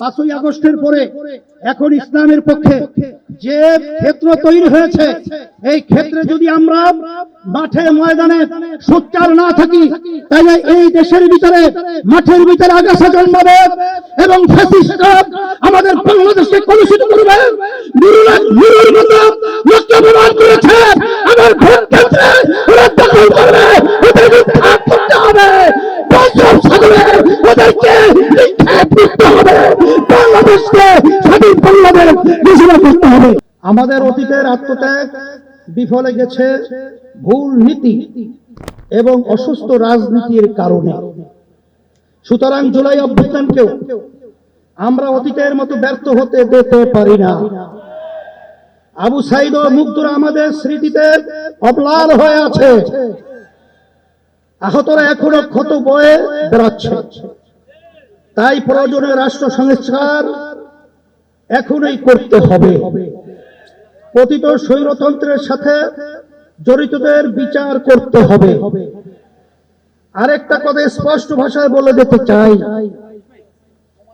পাঁচই আগস্টের পরে এখন ইসলামের পক্ষে যে ক্ষেত্র তৈরি হয়েছে, এই ক্ষেত্রে যদি আমরা মাঠে ময়দানে সোচ্চার না থাকি তাহলে এই দেশের ভিতরে, মাঠের ভিতরে আগাছা জন্মাবে এবং আমাদের বাংলাদেশকে কলুষিত করবে। করেছে। আমার ভোট ওদেরকে করতে হবে। আমাদের অতীতের আত্মত্যাগ বিফলে গেছে ভুল নীতি এবং অসুস্থ রাজনীতির কারণে। সুতরাং জুলাই অভ্যুত্থানকেও আমরা অতীতের মতো ব্যর্থ হতে দিতে পারি না। আবু সাইদ ও মুগ্ধরা আমাদের স্মৃতিতে অবলাল হয়ে আছে। আহতরা এখনও ক্ষত বয়ে বেড়াচ্ছে। তাই প্রয়োজনে রাষ্ট্র সংস্কার এখনই করতে হবে। পতিত স্বৈরতন্ত্রের সাথে জড়িতদের বিচার করতে হবে। আরেকটা কথা স্পষ্ট ভাষায় বলে দিতে চাই।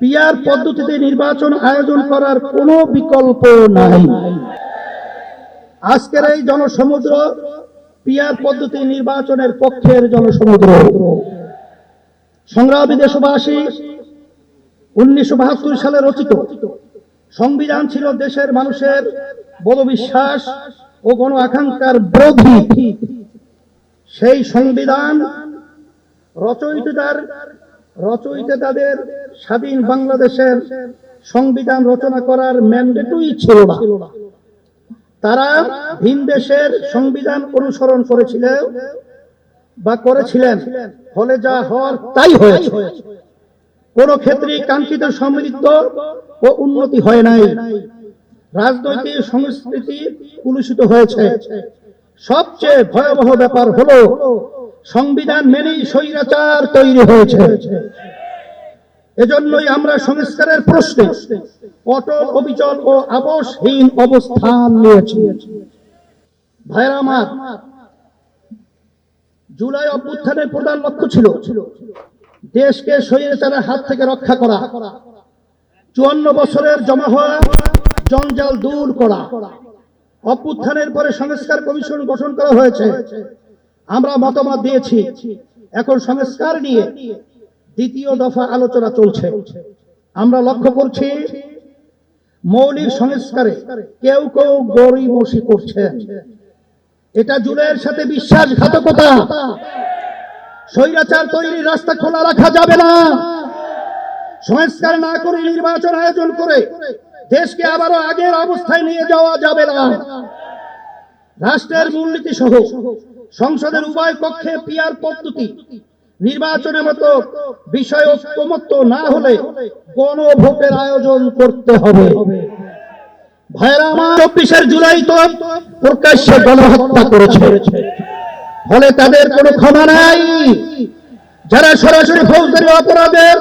পিয়ার পদ্ধতিতে নির্বাচন আয়োজন করার কোনো বিকল্প নাই। আজকের এই জনসমুদ্র পিয়ার পদ্ধতি নির্বাচনের পক্ষের জনসমুদ্র। সংগ্রামী দেশবাসী উনিশশো বাহাত্তর সালে রচিত। সংবিধান ছিল দেশের মানুষের বড় বিশ্বাস ও গণ আকাঙ্ক্ষার বিরোধী সেই সংবিধান রচয়িতার রচয়িতাদের স্বাধীন বাংলাদেশের সংবিধান রচনা করার ম্যান্ডেটই ছিল না। তারা ভিন দেশের সংবিধান অনুসরণ করেছিলেন বা করেছিলেন, ফলে যা হওয়ার তাই হয়েছে। কোন ক্ষেত্রে কাঙ্ক্ষিত সমৃদ্ধ ও উন্নতি হয় নাই। রাজনৈতিক সংস্কৃতি কুলুষিত হয়েছে। সবচেয়ে ভয়াবহ ব্যাপার হলো, সংবিধান মেনেই স্বৈরাচার তৈরি হয়েছে। এজন্যই আমরা সংস্কারের প্রশ্নে অটল, অবিচল ও আবশহীন অবস্থান নিয়েছি। ভাইরা আমার, জুলাই অভ্যুত্থানের প্রধান লক্ষ্য ছিল দেশকে স্বৈরাচারের হাত থেকে রক্ষা করা। চুয়ান্ন বছরের জমা হওয়া জঞ্জাল দূর করা। অভ্যুত্থানের পরে সংস্কার কমিশন গঠন করা হয়েছে। আমরা মতামত দিয়েছি। এখন সংস্কার নিয়ে দ্বিতীয় দফা আলোচনা চলছে। আমরা লক্ষ্য করছি, মৌলিক সংস্কারে কেউ কেউ গরিবসি করছে। এটা জুলের সাথে বিশ্বাসঘাতকতা। স্বৈরাচার তৈরির রাস্তা খোলা রাখা যাবে না। সংস্কার না করে নির্বাচন আয়োজন করে দেশকে আবারও আগের অবস্থায় নিয়ে যাওয়া যাবে না। রাষ্ট্রের মূলনীতি সহ সংসদের উভয় কক্ষে পিয়ার পদ্ধতি, নির্বাচনের মতো বিষয় ঐক্যমত্য না হলে গণভোটের আয়োজন করতে হবে। চব্বিশের জুলাই তো প্রকাশ্যে গণহত্যা করেছে। ফলে তাদের কোনো ক্ষমা নাই। যারা সরাসরি ফৌজদারি অপরাধের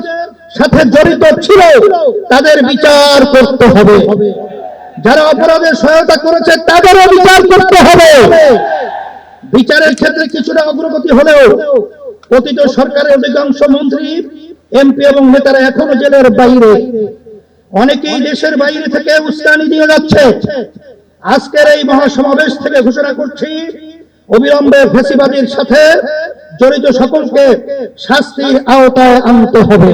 সাথে জড়িত ছিল, তাদের বিচার করতে হবে। যারা অপরাধের সহায়তা করেছে, তাদেরও বিচার করতে হবে। বিচারের ক্ষেত্রে কিছুটা অগ্রগতি হলেও অতীত সরকারের অধিকাংশ মন্ত্রী, এমপি এবং নেতারা এখনও জেলের বাইরে। অনেকেই দেশের বাইরে থেকে উস্কানি দিয়ে যাচ্ছে। আজকের এই মহাসমাবেশ থেকে ঘোষণা করছি অবিলম্বে ফেসিবাদীর সাথে জড়িত সকলকে শাস্তির আওতায় আনতে হবে।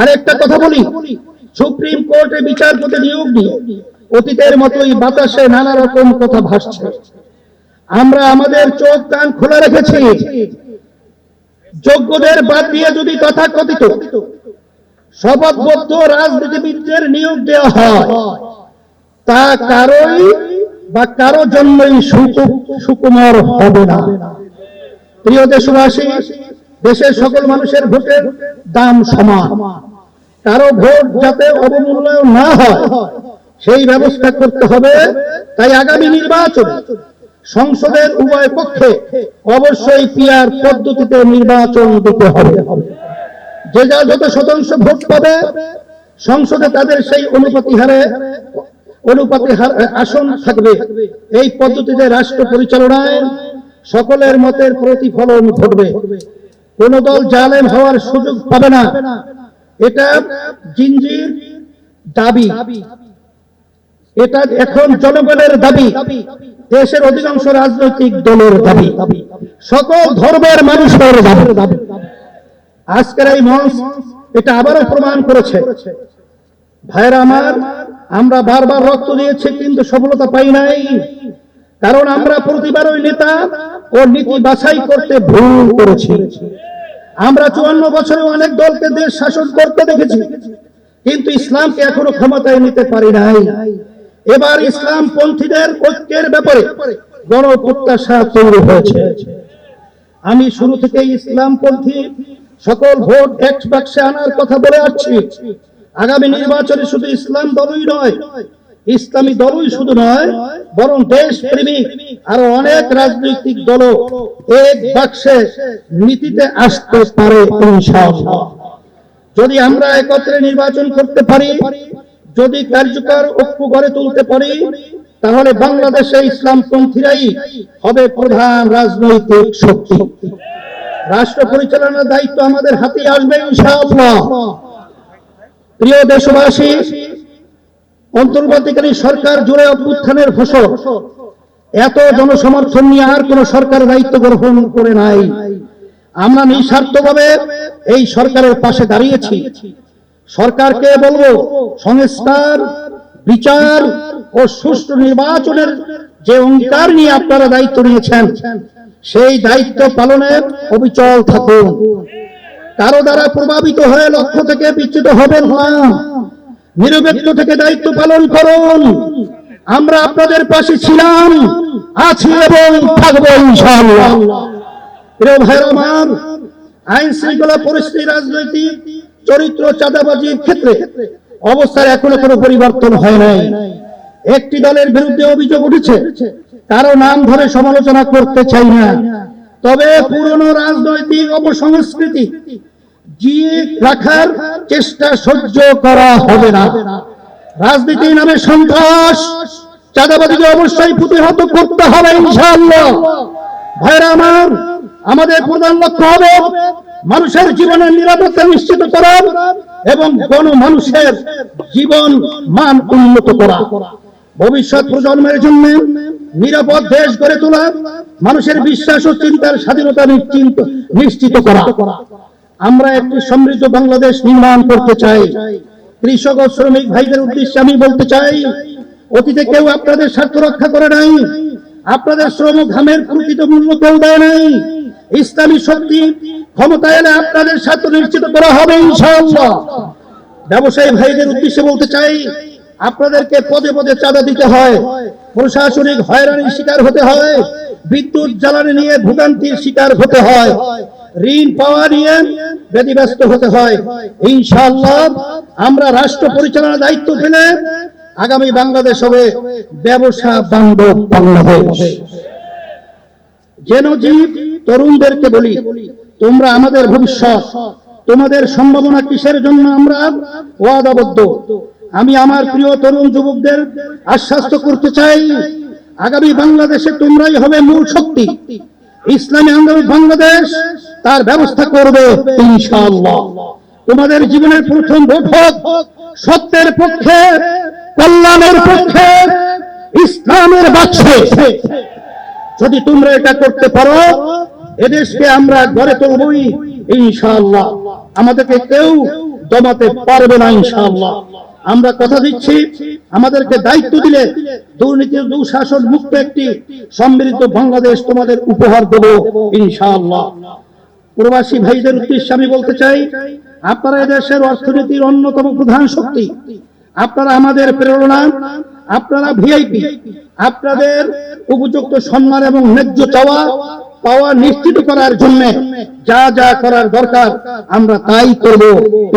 আরেকটা কথা বলি, সুপ্রিম কোর্টে বিচারপতি নিয়োগ নিয়ে অতীতের মতোই বাতাসে নানা রকম কথা ভাসছে। আমরা আমাদের চোখ কান খোলা রেখেছি। যোগ্যদের বাদ দিয়ে যদি তথাকথিত শপথবদ্ধ রাজনীতিবিদদের নিয়োগ দেওয়া হয়, তা কারোই বা কারও জন্যই সুকু- সুকুমার হবে না। প্রিয় দেশবাসী, দেশের সকল মানুষের ভোটের দাম সমান। কারও ভোট যাতে অবমূল্যায়ন না হয়, সেই ব্যবস্থা করতে হবে। তাই আগামী নির্বাচন সংসদের উভয় পক্ষে অবশ্যই পিয়ার পদ্ধতিতে নির্বাচন দিতে হবে। যে যা যত শতাংশ ভোট পাবে, সংসদে তাদের সেই অনুপাতি হারে অনুপাতি আসন থাকবে। এই পদ্ধতিতে রাষ্ট্র পরিচালনায় সকলের মতের প্রতিফলন ঘটবে। কোন দল জালেম হওয়ার সুযোগ পাবে না। এটা জিঞ্জির দাবি। এটা এখন জনগণের দাবি। দেশের অধিকাংশ রাজনৈতিক দলের দাবি। সকল ধর্মের মানুষের দাবি। আজকের এই মঞ্চ এটা আবারও প্রমাণ করেছে। ভাইরা আমার আমরা বারবার রক্ত দিয়েছি, কিন্তু সফলতা পাই নাই। কারণ আমরা প্রতিবার ওই নেতা ও নীতি বাছাই করতে ভুল করেছি। আমরা চুয়ান্ন বছরে অনেক দলকে দেশ শাসন করতে দেখেছি, কিন্তু ইসলামকে এখনও ক্ষমতায় নিতে পারি নাই। এবার ইসলাম পন্থীদের ঐক্যের ব্যাপারে গণ প্রত্যাশা তৈরি হয়েছে। আমি শুরু থেকে ইসলামপন্থী সকল ভোট এক বাক্সে আনার কথা বলে আসছি। আগামী নির্বাচনে শুধু ইসলাম দলই নয়, ইসলামী দলই শুধু নয়, বরং দেশ প্রেমিক আরও অনেক রাজনৈতিক দল এক বাক্সে নীতিতে আসতে পারে যদি আমরা একত্রে নির্বাচন করতে পারি, যদি কার্যকর ঐক্য গড়ে তুলতে পারি, তাহলে বাংলাদেশে ইসলামপন্থীরাই হবে প্রধান রাজনৈতিক শক্তি। রাষ্ট্র পরিচালনার দায়িত্ব আমাদের হাতে আসবে ইনশাআল্লাহ। প্রিয় দেশবাসী, অন্তর্বর্তীকালীন সরকার জুড়ে অভ্যুত্থানের ফসল, এত জনসমর্থন নিয়ে আর কোন সরকার দায়িত্ব গ্রহণ করে নাই। আমরা নিঃস্বার্থভাবে এই সরকারের পাশে দাঁড়িয়েছি। সরকারকে বলব, সংস্কার, বিচার ও সুষ্ঠু নির্বাচনের যে অঙ্গীকার নিয়ে আপনারা দায়িত্ব নিয়েছেন, সেই দায়িত্ব পালনের অবিচল থাকুন। কারও দ্বারা প্রভাবিত হয়ে লক্ষ্য থেকে বিচ্যুত হবেন না। নিরপেক্ষ থেকে দায়িত্ব পালন করুন। আমরা আপনাদের পাশে ছিলাম, আছি এবং থাকব আইন শৃঙ্খলা পরিস্থিতি, রাজনৈতিক চরিত্র, চাঁদাবাজির ক্ষেত্রে অবস্থার এখনও কোনো পরিবর্তন হয় নাই। একটি দলের বিরুদ্ধে অভিযোগ উঠেছে, কারও নাম ধরে সমালোচনা করতে চাই না। তবে পুরনো রাজনৈতিক অপসংস্কৃতি জিয়ে রাখার চেষ্টা সহ্য করা হবে না। রাজনীতি নামে সন্ত্রাস চাঁদাবাদীকে অবশ্যই প্রতিহত করতে হবে ইনশাআল্লাহ। ভাইরা আমার, আমাদের প্রধান লক্ষ্য হবে মানুষের জীবনের নিরাপত্তা নিশ্চিত করা এবং গণ মানুষের জীবন মান উন্নত করা। ভবিষ্যৎ প্রজন্মের জন্য নিরাপদ দেশ গড়ে তোলা, মানুষের বিশ্বাস ও চিন্তার স্বাধীনতা নিশ্চিন্ত নিশ্চিত করা। আমরা একটি সমৃদ্ধ বাংলাদেশ নির্মাণ করতে চাই। কৃষক ও শ্রমিক ভাইদের উদ্দেশ্যে আমি বলতে চাই, অতীতে কেউ আপনাদের স্বার্থ রক্ষা করে নাই, আপনাদের শ্রম ঘামের প্রকৃত মূল্য কেউ দেয় নাই। ইসলামী শক্তি ক্ষমতা এলে আপনাদের স্বার্থ নিশ্চিত করা হবে ইনশাআল্লাহ। ব্যবসায়ী ভাইদের উদ্দেশ্যে বলতে চাই আপনাদেরকে পদে পদে চাঁদা দিতে হয়। প্রশাসনিক হয়রানির শিকার হতে হয়। বিদ্যুৎ জ্বালানি নিয়ে ভোগান্তির শিকার হতে হয়। ঋণ পাওয়া নিয়ে ব্যতিব্যস্ত হতে হয়। ইনশাআল্লাহ আমরা রাষ্ট্র পরিচালনার দায়িত্ব পেলে আগামী বাংলাদেশ হবে ব্যবসা বান্ধব বাংলাদেশ। যেন জীব তরুণদেরকে বলি, তোমরা আমাদের ভবিষ্যৎ, তোমাদের সম্ভাবনা কিসের জন্য আমরা ওয়াদাবদ্ধ? আমি আমার প্রিয় তরুণ যুবকদের আশ্বাস্ত করতে চাই, আগামী বাংলাদেশে তোমরাই হবে মূল শক্তি। ইসলামী আন্দোলন বাংলাদেশ তার ব্যবস্থা করবে তোমাদের জীবনের প্রথম বৈঠক সত্যের পক্ষে, কল্যাণের পক্ষে, ইসলামের বাক্সে। যদি তোমরা এটা করতে পারো, এদেশকে আমরা গড়ে তুলবই ইনশাআল্লাহ। আমাদেরকে কেউ দমাতে পারবে না ইনশাআল্লাহ। আমরা কথা দিচ্ছি, আমাদেরকে দায়িত্ব দিলে দুর্নীতির দুঃশাসন মুক্ত একটি সমৃদ্ধ বাংলাদেশ তোমাদের উপহার দেব, ইনশাআল্লাহ। প্রবাসী ভাইদের উদ্দেশ্যে আমি বলতে চাই, আপনারা এদেশের অর্থনীতির অন্যতম প্রধান শক্তি। আপনারা আমাদের প্রেরণা, আপনারা ভিআইপি। আপনাদের উপযুক্ত সম্মান এবং ন্যায্য চাওয়া, পাওয়া নিশ্চিত করার জন্য যা যা করার দরকার, আমরা তাই করব,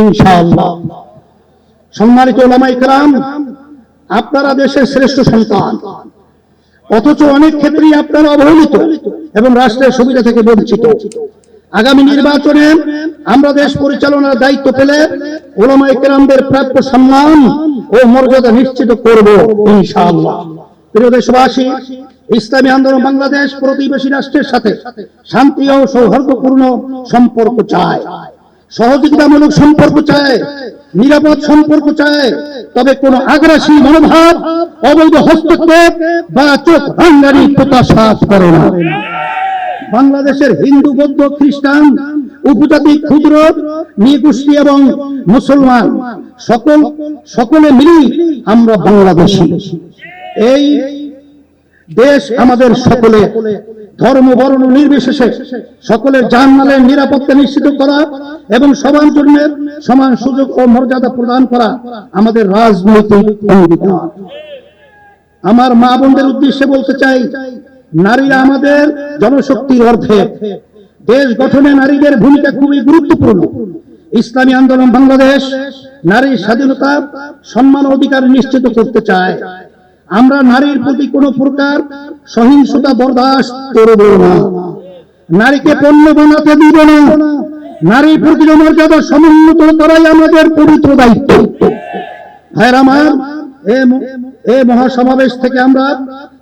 ইনশাআল্লাহ। সম্মানিত ওলামাই কালাম আপনারা দেশের শ্রেষ্ঠ সন্তান। অথচ অনেক ক্ষেত্রেই আপনারা অবহেলিত এবং রাষ্ট্রের সুবিধা থেকে বঞ্চিত। আগামী নির্বাচনে আমরা দেশ পরিচালনার দায়িত্ব পেলে ওলামাই কেরামদের প্রাপ্য সম্মান ও মর্যাদা নিশ্চিত করব ইনশাআল্লাহ। প্রিয় দেশবাসী, ইসলামী আন্দোলন বাংলাদেশ প্রতিবেশী রাষ্ট্রের সাথে শান্তি ও সৌহার্দ্যপূর্ণ সম্পর্ক চায়। সহযোগিতামূলক সম্পর্ক চায়, নিরাপদ সম্পর্ক চায়, তবে কোন আগ্রাসী মনোভাব, অবৈধ হস্তক্ষেপ বা চোখ রাঙ্গারি প্রত্যাশা করে না। বাংলাদেশের হিন্দু, বৌদ্ধ, খ্রিস্টান, উপজাতি, ক্ষুদ্র, নৃগোষ্ঠী এবং মুসলমান, সকল, সকলে মিলি আমরা বাংলাদেশী। এই দেশ আমাদের সকলে ধর্ম, বর্ণ নির্বিশেষে সকলের জানমালের নিরাপত্তা নিশ্চিত করা এবং সবার জন্য সমান সুযোগ ও মর্যাদা প্রদান করা আমাদের রাজনৈতিক আমার মা বোনদের উদ্দেশ্যে বলতে চাই, নারীরা আমাদের জনশক্তির অর্ধে দেশ গঠনে নারীদের ভূমিকা খুবই গুরুত্বপূর্ণ। ইসলামী আন্দোলন বাংলাদেশ নারীর স্বাধীনতা, সম্মান অধিকার নিশ্চিত করতে চায়। আমরা নারীর প্রতি কোনো প্রকার সহিংসতা বরদাস্ত করব না। নারীকে পণ্য বানাতে দিব না। নারীর প্রতি মর্যাদা সমুন্নত করাই আমাদের পবিত্র দায়িত্ব। ভাইয়ের এ মহাসমাবেশ থেকে আমরা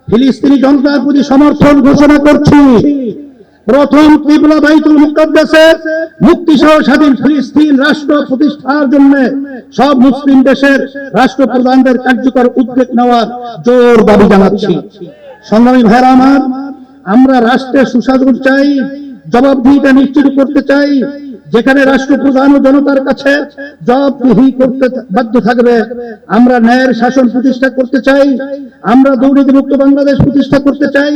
ফিলিস্তিনি জনতার প্রতি সমর্থন ঘোষণা করছি। প্রথম কিবলা বাইতুল মুক্তি সহ স্বাধীন ফিলিস্তিন রাষ্ট্র প্রতিষ্ঠার জন্য সব মুসলিম দেশের রাষ্ট্রপ্রধানদের কার্যকর উদ্যোগ নেওয়ার জোর দাবি জানাচ্ছি। সংগ্রামী ভাইরা আমার, আমরা রাষ্ট্রের সুশাসন চাই, জবাবদিহিতা নিশ্চিত করতে চাই, যেখানে রাষ্ট্রপ্রধান ও জনতার কাছে জবাবদিহি করতে বাধ্য থাকবে, আমরা ন্যায়ের শাসন প্রতিষ্ঠা করতে চাই, আমরা দুর্নীতিমুক্ত বাংলাদেশ প্রতিষ্ঠা করতে চাই,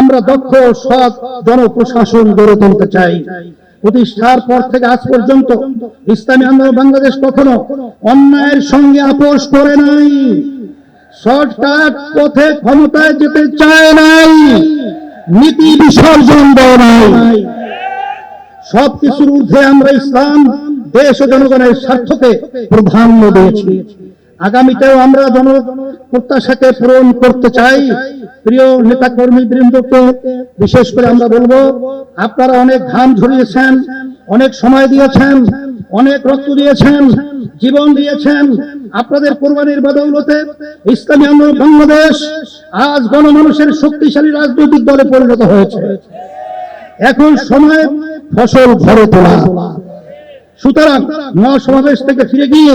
আমরা দক্ষ, সৎ জনপ্রশাসন গড়ে তুলতে চাই। প্রতিষ্ঠার পর থেকে আজ পর্যন্ত ইসলামী আন্দোলন বাংলাদেশ কখনো অন্যায়ের সঙ্গে আপোষ করে নাই। শর্টকাট পথে ক্ষমতায় যেতে চায় নাই। নীতি বিসর্জন দেয় নাই। সবকিছুর ঊর্ধ্বে আমরা ইসলাম দেশ ও জনগণের স্বার্থকে প্রাধান্য দিয়েছি। আগামীতেও আমরা জন প্রত্যাশাকে পূরণ করতে চাই। প্রিয় নেতা কর্মী বৃন্দকে বিশেষ করে আমরা বলব, আপনারা অনেক ঘাম ঝরিয়েছেন, অনেক সময় দিয়েছেন, অনেক রক্ত দিয়েছেন, জীবন দিয়েছেন। আপনাদের কোরবানির বদৌলতে ইসলামী আন্দোলন বাংলাদেশ আজ গণমানুষের শক্তিশালী রাজনৈতিক দলে পরিণত হয়েছে। এখন সময় ফসল ঘরে তোলা। সুতরাং মহাসমাবেশ থেকে ফিরে গিয়ে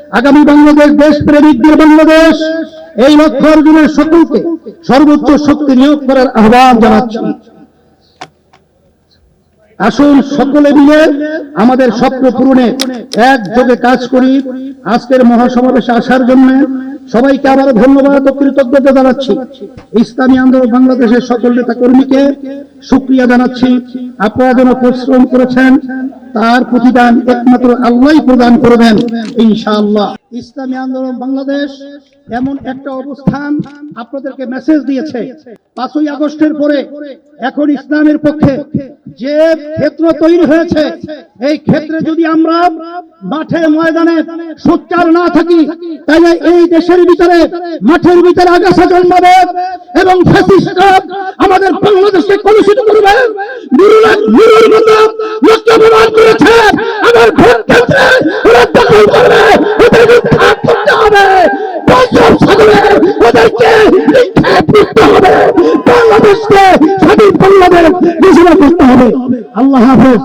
আগামী বাংলাদেশ দেশ প্রেমিকদের বাংলাদেশ, এই লক্ষ্য অর্জনের সকলকে সর্বোচ্চ শক্তি নিয়োগ করার আহ্বান জানাচ্ছি। আসুন সকলে মিলে আমাদের স্বপ্ন পূরণে একযোগে কাজ করি। আজকের মহাসমাবেশে আসার জন্য সবাইকে আবার ধন্যবাদ ও কৃতজ্ঞতা জানাচ্ছি। ইসলামী আন্দোলন বাংলাদেশের সকল নেতা কর্মীকে সুক্রিয়া জানাচ্ছি। আপনারা যেন পরিশ্রম করেছেন তার প্রতিদান একমাত্র আল্লাহ প্রদান করবেন, ইনশাআল্লাহ। ইসলামী আন্দোলন বাংলাদেশ এমন একটা অবস্থান আপনাদেরকে মেসেজ দিয়েছে। পাঁচই আগস্টের পরে এখন ইসলামের পক্ষে যে ক্ষেত্র তৈরি হয়েছে, এই ক্ষেত্রে যদি আমরা মাঠে ময়দানে সোচ্চার না থাকি, তাহলে এই দেশের ভিতরে, মাঠের ভিতরে আগাছা জন্মাবে এবং আমাদের বাংলাদেশকে কলুষিত করবে। আমার ভোট কেন্দ্রে ওরা দখল করবে করতে হবে। ওদেরকে নিক্ষেপ করতে হবে। বাংলাদেশকে স্বাধীন বাংলাদেশ ঘোষণা করতে হবে। আল্লাহ হাফেজ।